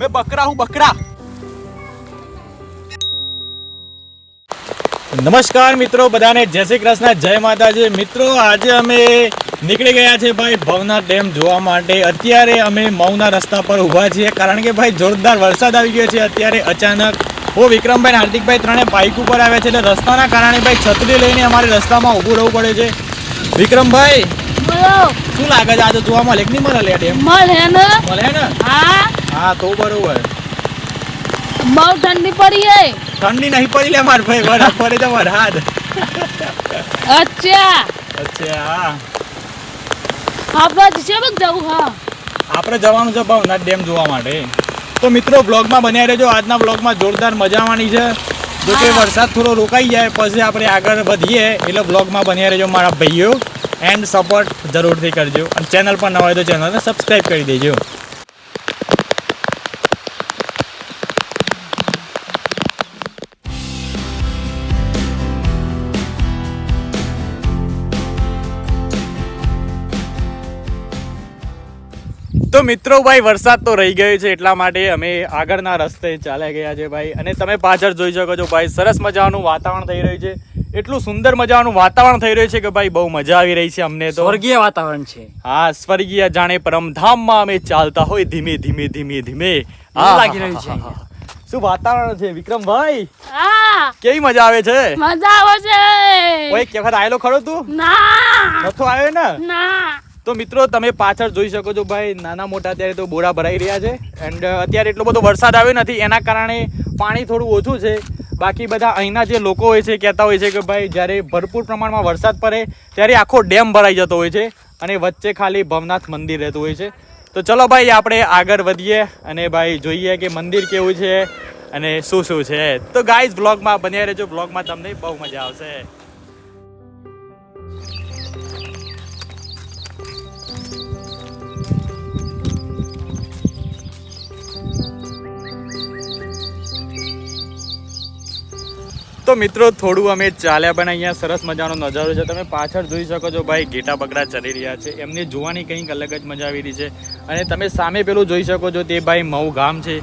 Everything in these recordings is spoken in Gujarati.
મેં બકરા હું બકરા નમસ્કાર મિત્રો બધાને જય શ્રી કૃષ્ણ જય માતાજી મિત્રો આજે અમે નીકળી ગયા છે ભાઈ ભવનાથ ડેમ જોવા માટે. અત્યારે અમે મઉના રસ્તા પર ઊભા છીએ કારણ કે ભાઈ જોરદાર વરસાદ આવી ગયો છે. અત્યારે અચાનક ઓ વિક્રમભાઈ અને હાર્દિકભાઈ ત્રણે બાઇક ઉપર આવ્યા છે. એટલે રસ્તાના કારણે ભાઈ છત્રી લઈને અમારે રસ્તામાં ઊભું રહેવું પડે છે. વિક્રમભાઈ શું લાગે છે? આજે જોવા મળે કે નહીં મળે ડેમ? મળે ને. મળે ને? હા. હા તો બરોબર. બહુ ઠંડી પડી હે. ઠંડી નહીં પડી લે માર ભાઈ બરફ પડે તો વરસાદ અચ્છા. અચ્છા હા. આપણે છે બગ જવું હા? આપણે જવાનું છે ભવનાથ ડેમ જોવા માટે. તો મિત્રો બ્લોગમાં બન્યા રહેજો. આજના બ્લોગમાં જોરદાર મજા આવવાની છે. જો કે વરસાદ થોડો રોકાઈ જાય પછી આપણે આગળ વધીએ. એટલે બ્લોગમાં બન્યા રહેજો મારા ભાઈઓ. એન્ડ સપોર્ટ જરૂરથી કરજો. અને ચેનલ પર નવા હોય તો ચેનલને સબસ્ક્રાઈબ કરી દેજો. તો મિત્રો ભાઈ વરસાદ તો રહી ગયો છે એટલા માટે અમે આગળના રસ્તે ચાલ્યા ગયા છે ભાઈ. અને તમે પાછળ જોઈ શકો છો ભાઈ સરસ મજાનું વાતાવરણ થઈ રહ્યું છે. એટલું સુંદર મજાનું વાતાવરણ થઈ રહ્યું છે કે ભાઈ બહુ મજા આવી રહી છે અમને તો. સ્વર્ગીય વાતાવરણ છે. હા સ્વર્ગીય જાણે પરમધામમાં અમે ચાલતા હોય ધીમે ધીમે ધીમે ધીમે. હા લાગી રહ્યું છે. શું વાતાવરણ છે વિક્રમભાઈ? હા. કેવી મજા આવે છે? મજા આવે છે. ઓય વખત આયેલો ખરો તું? ના. નતો આવ્યો ને? ના. તો મિત્રો, તમે પાછળ જોઈ શકો છો ભાઈ, નાના મોટા અત્યારે તો બોરા ભરાઈ રહ્યા છે. એન્ડ અત્યારે એટલો બધો વરસાદ આવ્યો નથી, એના કારણે પાણી થોડું ઓછું છે. બાકી બધા અહીંના જે લોકો હોય છે, કહેતા હોય છે કે ભાઈ, જ્યારે ભરપૂર પ્રમાણમાં વરસાદ પડે, ત્યારે આખો ડેમ ભરાઈ જતો હોય છે અને વચ્ચે ખાલી ભવનાથ મંદિર રહેતું હોય છે. તો ચલો ભાઈ, આપણે આગળ વધીએ અને ભાઈ, જોઈએ કે મંદિર કેવું છે અને શું શું છે. તો ગાઈઝ બ્લોગમાં બન્યા રહેજો. બ્લોગમાં તમને બહુ મજા આવશે. તો મિત્રો, થોડું અમે ચાલ્યા પણ અહીંયા સરસ મજાનો નજારો છે. તમે પાછળ જોઈ શકો છો ભાઈ, ઘેટા બકરા ચરી રહ્યા છે. એમને જોવાની કંઈક અલગ જ મજા આવી રહી છે. અને તમે સામે પેલું જોઈ શકો છો, તે ભાઈ મઉ ગામ છે.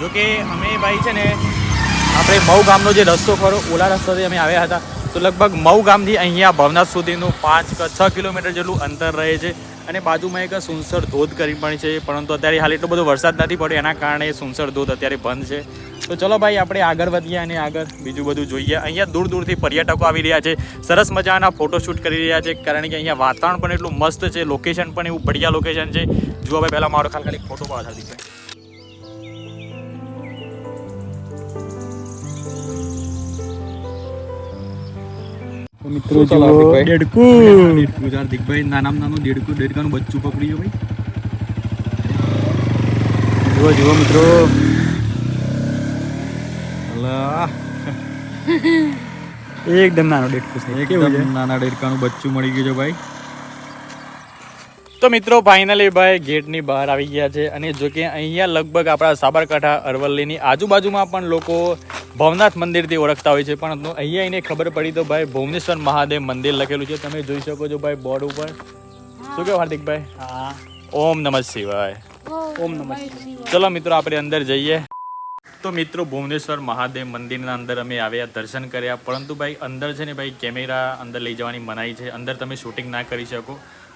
જો કે અમે ભાઈ છે ને, આપણે મઉ ગામનો જે રસ્તો ખરો, ઓલા રસ્તાથી અમે આવ્યા હતા. તો લગભગ મઉ ગામથી અહીંયા ભવનાથ સુધીનું પાંચ કે છ કિલોમીટર જેટલું અંતર રહે છે. અને બાજુમાં એક સુનસર ધોધ કરી પણ છે. પરંતુ અત્યારે હાલ એટલો બધો વરસાદ નથી પડ્યો, એના કારણે સુનસર ધોધ અત્યારે બંધ છે. તો ચલો ભાઈ આપણે આગળ વધીએ અને આગળ બીજું બધું જોઈએ. અહીંયા દૂર દૂરથી પર્યટકો આવી રહ્યા છે. સરસ મજાના ફોટોશૂટ કરી રહ્યા છે. કારણ કે અહીંયા વાતાવરણ પણ એટલું મસ્ત છે. લોકેશન પણ એવું બઢિયા લોકેશન છે. જુઓ ભાઈ પહેલાં મારો ખાલી ખાલી ફોટો પાછા મિત્રો દેડકું દેડકું છે હાર્દિકભાઈ? નાનામાં નાનું દેડકું દેડકાનું બચ્ચું પકડી ભાઈ. જુઓ જુઓ મિત્રો. એકદમ નાનો ડેટકો છે એકદમ નાના ડેટકાનું બચ્ચું મળી ગયું છે ભાઈ. તો મિત્રો ફાઇનલી ભાઈ ગેટની બહાર આવી ગયા છે અને જો કે અહીંયા લગભગ આપણા સાબરકાંઠા અરવલ્લીની આજુબાજુમાં પણ લોકો ભવનાથ મંદિરથી ઓળખતા હોય છે. પણ અહીંયા એને ખબર પડી તો ભાઈ ભુવનેશ્વર મહાદેવ મંદિર લખેલું છે. તમે જોઈ શકો છો ભાઈ બોર્ડ ઉપર. શું કહો હાર્દિકભાઈ? હા. ઓમ નમઃ શિવાય. ઓમ નમઃ શિવાય. ચલો મિત્રો આપણે અંદર જઈએ. તો મિત્રો ભુવનેશ્વર મહાદેવ મંદિરના અંદર અમે આવ્યા દર્શન કર્યા. પરંતુ ભાઈ અંદર છે ને ભાઈ કેમેરા અંદર લઈ જવાની મનાઈ છે. અંદર તમે શૂટિંગ ના કરી શકો.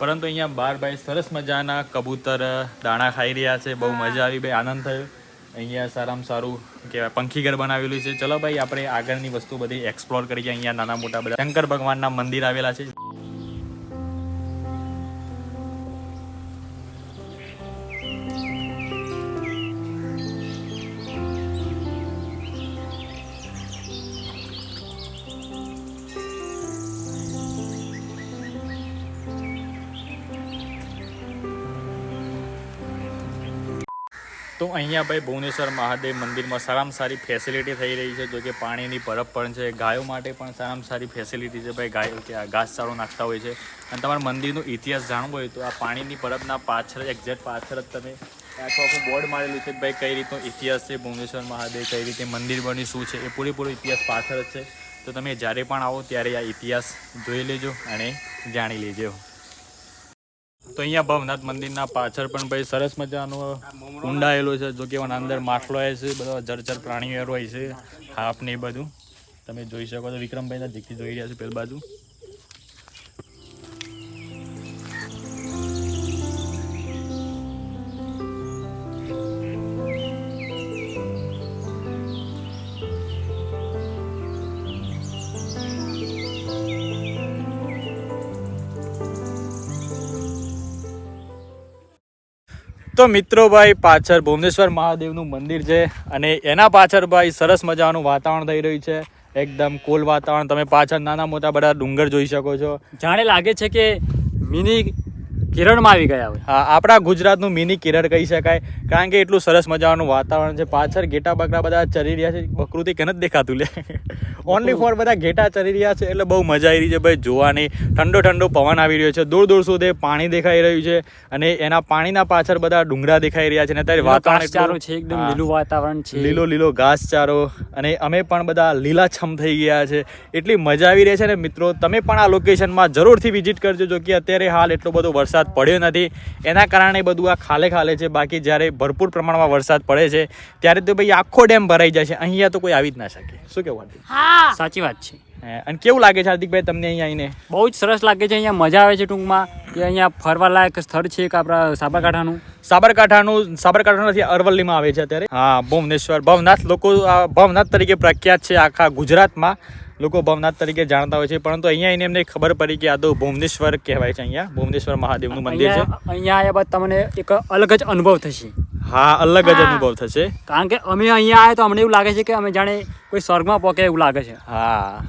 પરંતુ અહીંયા બાર ભાઈ સરસ મજાના કબૂતર દાણા ખાઈ રહ્યા છે. બહુ મજા આવી ભાઈ આનંદ થયો. અહીંયા સારામાં સારું કહેવાય પંખીઘર બનાવેલું છે. ચલો ભાઈ આપણે આગળની વસ્તુ બધી એક્સપ્લોર કરીએ. અહીંયા નાના મોટા બધા શંકર ભગવાનના મંદિર આવેલા છે. તો અહીંયા ભાઈ ભુવનેશ્વર મહાદેવ મંદિરમાં સારામાં સારી ફેસિલિટી થઈ રહી છે જો કે પાણીની પરબ પણ છે, ગાયો માટે પણ સારામાં સારી ફેસિલિટી છે ભાઈ. ગાયો કે ઘાસચારો નાખતા હોય છે. અને તમારા મંદિરનો ઇતિહાસ જાણવો હોય તો આ પાણીની પરબના પાછળ એક્ઝેક્ટ પાછળ જ તમે આખું આખું બોર્ડ મારેલું છે ભાઈ કઈ રીતનો ઇતિહાસ છે, ભુવનેશ્વર મહાદેવ કઈ રીતે મંદિર બન્યું, શું છે, એ પૂરેપૂરો ઇતિહાસ પાછળ જ છે. તો તમે જ્યારે પણ આવો ત્યારે આ ઇતિહાસ જોઈ લેજો અને જાણી લેજો. તો અહીંયા ભવનાથ મંદિરના પાછળ પણ ભાઈ સરસ મજાનો ઊંડાયેલો છે. જો કે અંદર માટલો આવે છે, બધા જળચર પ્રાણીઓ હોય છે, હાફ ને એ બધું. તમે જોઈ શકો છો, વિક્રમભાઈના દીકરી જોઈ રહ્યા છે, પેલ બાજુ. તો મિત્રો ભાઈ પાછળ ભુવનેશ્વર મહાદેવનું મંદિર છે અને એના પાછળ ભાઈ સરસ મજાનું વાતાવરણ થઈ રહ્યું છે. એકદમ કુલ વાતાવરણ. તમે પાછળ નાના મોટા બધા ડુંગર જોઈ શકો છો. જાણે લાગે છે કે મિની કિરણમાં આવી ગયા હોય. હા આપણા ગુજરાતનું મિની કેરળ કહી શકાય. કારણ કે એટલું સરસ મજાનું વાતાવરણ છે. પાછળ ઘેટા બકરા બધા ચરી રહ્યા છે. પ્રકૃતિ કે નથી દેખાતું લે. ઓનલી ફોર બધા ઘેટા ચરી રહ્યા છે એટલે બહુ મજા આવી રહી છે ભાઈ જોવાની. ઠંડો ઠંડો પવન આવી રહ્યો છે. દૂર દૂર સુધી પાણી દેખાઈ રહ્યું છે અને એના પાણીના પાછળ બધા ડુંગરા દેખાઈ રહ્યા છે અને અત્યારે વાતાવરણ છે એકદમ લીલું વાતાવરણ છે. લીલો લીલો ઘાસચારો અને અમે પણ બધા લીલાછમ થઈ ગયા છે. એટલી મજા આવી રહી છે ને મિત્રો. તમે પણ આ લોકેશનમાં જરૂરથી વિઝિટ કરજો જો કે અત્યારે હાલ એટલો બધો વરસાદ પડ્યો નથી. એના કારણે બધું આ ખાલે ખાલે છે. બાકી જ્યારે ભરપૂર પ્રમાણમાં વરસાદ પડે છે ત્યારે તો ભાઈ આખો ડેમ ભરાઈ જાય છે અહીંયા તો કોઈ આવી જ ના શકે. શું કેવું સાચી વાત છે. અને કેવું લાગે છે હાર્દિકભાઈ તમને અહીંયા આવીને? બહુ જ સરસ લાગે છે. અહીંયા મજા આવે છે ટૂંકમાં. કે અહીંયા ફરવાલાયક સ્થળ છે એક આપણા સાબરકાંઠાનું. સાબરકાંઠાનું સાબરકાંઠા અરવલ્લીમાં આવે છે અત્યારે. હા ભુવનેશ્વર. ભવનાથ લોકો આ ભવનાથ તરીકે પ્રખ્યાત છે આખા ગુજરાતમાં. લોકો ભવનાથ તરીકે જાણતા હોય છે પરંતુ અહીંયા એને એમને ખબર પડી કે આ તો ભુવનેશ્વર કહેવાય છે અહીંયા. ભુવનેશ્વર મહાદેવનું મંદિર છે. અહીંયા આવ્યા બાદ તમને એક અલગ જ અનુભવ થશે. હા અલગ જ અનુભવ થશે. કારણ કે અમે અહીંયા આવ્યા તો અમને એવું લાગે છે કે અમે જાણે કોઈ સ્વર્ગમાં પોકે એવું લાગે છે. હા.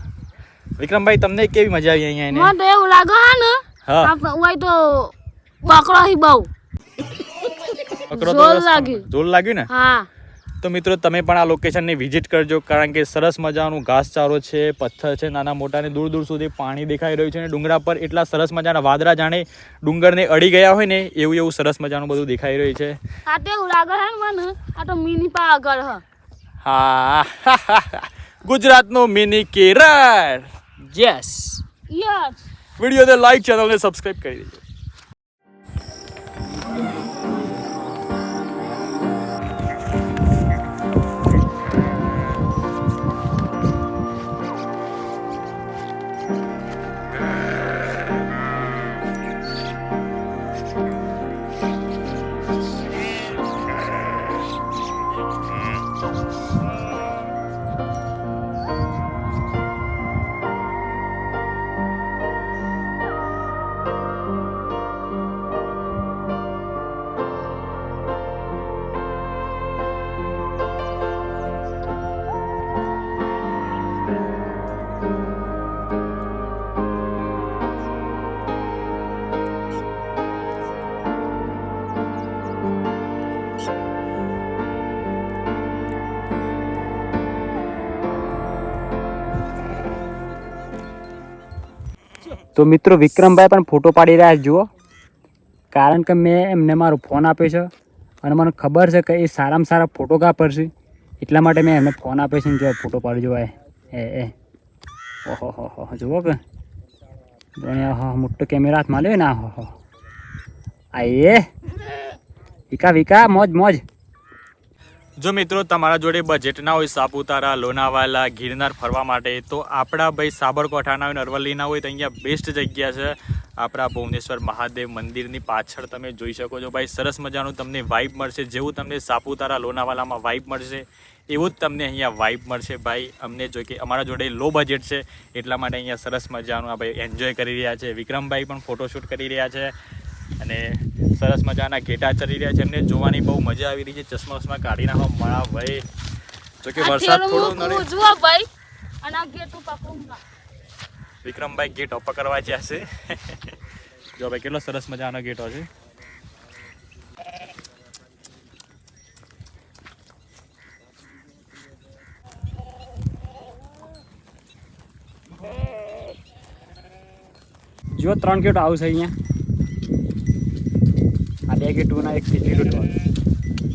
વિક્રમભાઈ તમને કેવી મજા આવી અહીંયા મને તો એવું લાગે હા ને. હા. હોય તો બકરો હી બહુ. બકરો તો લાગ્યું. જોર લાગ્યું ને? હા. તો મિત્રો તમે પણ આ લોકેશનની વિઝિટ કરજો કારણ કે સરસ મજાનું ઘાસચારો છે પથ્થર છે નાના મોટાને દૂર દૂર સુધી પાણી દેખાઈ રહ્યું છે અને ડુંગરા પર એટલા સરસ મજાના વાદળા જાણે ડુંગરને અડી ગયા હોય ને એવું એવું સરસ મજાનું બધું દેખાઈ રહ્યું છે. આ તો એવું લાગે હે મને આ તો મિની પાવાગઢ હ. હા ગુજરાતનું મિની કેરળ. યસ યસ વિડીયોને લાઈક ચેનલને સબસ્ક્રાઇબ કરી દેજો. તો મિત્રો વિક્રમભાઈ પણ ફોટો પાડી રહ્યા છે, જુઓ. કારણ કે મેં એમને મારો ફોન આપ્યો છે અને મને ખબર છે કે એ સારામાં સારા ફોટોગ્રાફર છે. એટલા માટે મેં એમને ફોન આપ્યો છે ને જો ફોટો પાડજો એ એ એ. ઓહો, હો હો જુઓ કે. મોટો કેમેરા હાથમાં લ્યો ને આહો હો આ એ વિકા વિકા, મોજ મોજ. જો મિત્રો તમારા જોડે બજેટ ના હોય, સાપુતારા, લોનાવાલા, ગિરનાર ફરવા માટે, તો આપણા ભાઈ સાબરકાંઠાના હોય અરવલ્લીના હોય, તો અહીંયા બેસ્ટ જગ્યા છે. આપણા ભુવનેશ્વર મહાદેવ મંદિરની પાછળ તમે જોઈ શકો છો. ભાઈ, સરસ મજાનું તમને વાઇબ મળશે. જેવું તમને સાપુતારા, લોનાવાલામાં વાઇબ મળશે, એવું જ તમને અહીંયા વાઇબ મળશે. ભાઈ, અમને જો કે અમારા જોડે લો બજેટ છે, એટલા માટે અહીંયા સરસ મજાનું આ ભાઈ એન્જોય કરી રહ્યા છે. વિક્રમભાઈ પણ ફોટોશૂટ કરી રહ્યા છે. અને સરસ મજાના ઘેટા ચરી રહ્યા છે. એમને જોવાની બહુ મજા આવી રહી છે. ચશ્મા વસમા કાઢી નાખો. મળા ભાઈ. જો કે વરસાદ થોડો નડે. જુઓ ભાઈ. અને આ ગેટ પકડું વિક્રમભાઈ ગેટ ઓપર કરવા જ્યાં છે. જો ભાઈ કેટલો સરસ મજાનો ગેટો છે. જો ત્રણ ગેટો આવશે અહીંયા.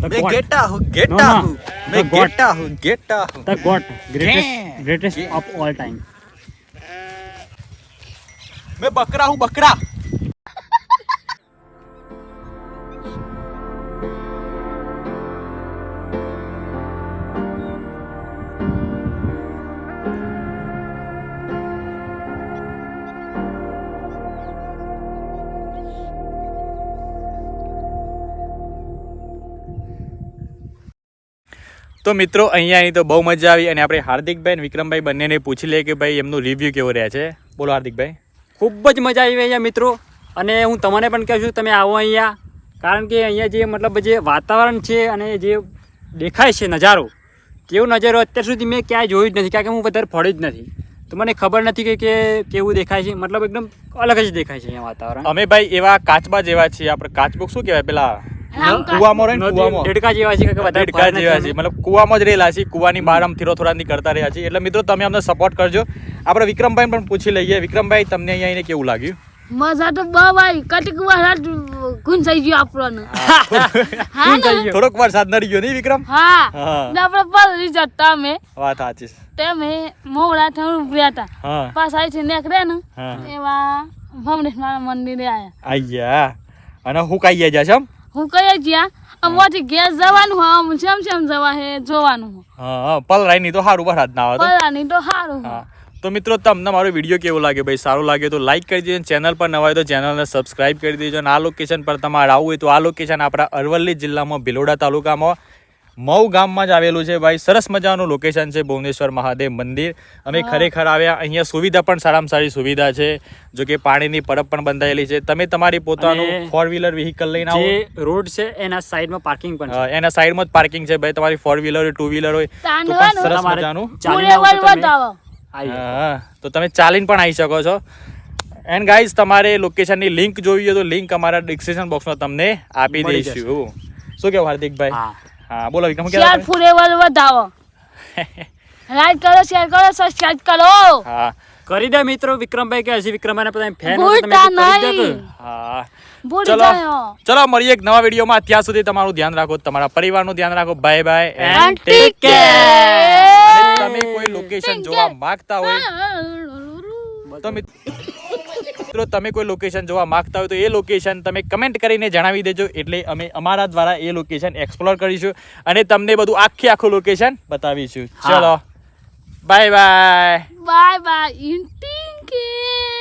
मैं गेटा गेटा मैं गेटा गेटा the greatest greatest of all time मैं बकरा हूँ बकरा। તો મિત્રો અહીંયા અહીં તો બહુ મજા આવી અને આપણે હાર્દિકભાઈ અને વિક્રમભાઈ બંનેને પૂછી લઈએ કે ભાઈ એમનું રિવ્યૂ કેવો રહ્યા છે? બોલો હાર્દિકભાઈ. ખૂબ જ મજા આવી અહીંયા મિત્રો અને હું તમને પણ કહું છું તમે આવો અહીંયા કારણ કે અહીંયા જે મતલબ જે વાતાવરણ છે અને જે દેખાય છે નજારો કેવો નજારો અત્યાર સુધી મેં ક્યાંય જોયું જ નથી કારણ કે હું વધારે ફળી જ નથી. તો મને ખબર નથી કે કે કેવું દેખાય છે મતલબ એકદમ અલગ જ દેખાય છે અહીંયા વાતાવરણ. અમે ભાઈ એવા કાચબા જેવા છીએ આપણે કાચબુક શું કહેવાય પેલા? કુવામાં રહે કુવામાં. દેડકા જેવા છે કે વધારે દેડકા જેવા છે. મતલબ કુવામાં જ રહેલા છીએ કુવાની બહાર આમ થીરો થોડા કરતા રહ્યા છીએ એટલે મિત્રો તમે અમને સપોર્ટ કરજો. આપણે વિક્રમભાઈ પણ પૂછી લઈએ. વિક્રમભાઈ તમને અહીંયા આવીને કેવું લાગ્યું? મજા તો બહુ આવી. કટીક વાર ગુંજાઈ ગયો આપણને. હા શું ને થઈ ગયું? થોડોક વરસાદ નડી ગયો નહીં વિક્રમ? હા. ને આપણે પલરી જતા અમે. વાત સાચી છે. તે મોવડા હતા ને એવા મંદિરે આયા. અને હું કાઈ ગયા છે એમ? હું કઈ ગયા? અમારથી ઘેર જવાનું હોય આમ શેમ શેમ જવા હે જોવાનું હા પલરાઈ ની તો સારું વરસાદ ના આવે તો. પલાની તો સારું હા તો મિત્રો તમને મારો વીડિયો કેવો લાગે ભાઈ? સારો લાગે તો લાઈક કરી દેજો ચેનલ પર નવા હોય તો ચેનલને સબસ્ક્રાઇબ કરી દેજો અને આ લોકેશન પર તમારે આવવું હોય તો આ લોકેશન આપણા અરવલ્લી જિલ્લામાં ભિલોડા તાલુકામાં મઉ ગામમાં જ આવેલું છે ભાઈ. સરસ મજાનું લોકેશન છે ભુવનેશ્વર મહાદેવ મંદિર. અમે ખરેખર આવ્યા. અહીંયા સુવિધા પણ સારામાં સારી સુવિધા છે. જો કે પાણીની પરબ પણ બંધાયેલી છે. તમે તમારી પોતાનું ફોર વ્હીલર વ્હીકલ લઈને આવો. રોડ છે એના સાઈડમાં પાર્કિંગ પણ છે. એના સાઈડમાં જ પાર્કિંગ છે ભાઈ. તમારી ફોર વ્હીલર હોય ટુ વ્હીલર હોય તો પણ સરસ તમારે મજાનું. ચાલીને તો તમે. ચાલીને પણ આવી શકો છો. એન્ડ ગાઈઝ તમારે લોકેશનની લિંક જોવી હોય તો લિંક અમારા ડિસ્ક્રિપ્શન બોક્સમાં તમને આપી દઈશું. શું કેવું હાર્દિકભાઈ? હા બોલો વિક્રમ શેર કેવા પૂરે બતાવો લાઈક કરો શેર કરો સબસ્ક્રાઇબ કરો. હા. કરી દે મિત્રો વિક્રમભાઈ કે હજી વિક્રમભાઈ બધા ફેન ભૂલતા નહીં. હા. ચલો ચલો મળીએ એક નવા વિડીયોમાં. ત્યાં સુધી તમારું ધ્યાન રાખો તમારા પરિવારનું ધ્યાન રાખો. Bye bye and take care તમે કોઈ લોકેશન જોવા માંગતા હોય તો મિત્રો તમે કોઈ લોકેશન જોવા માંગતા હોય તો એ લોકેશન તમે કમેન્ટ કરીને જણાવી દેજો એટલે અમે અમારા દ્વારા એ લોકેશન એક્સપ્લોર કરીશું અને તમને બધું આખી આખું લોકેશન બતાવીશું. ચલો બાય બાય બાય. Intinky.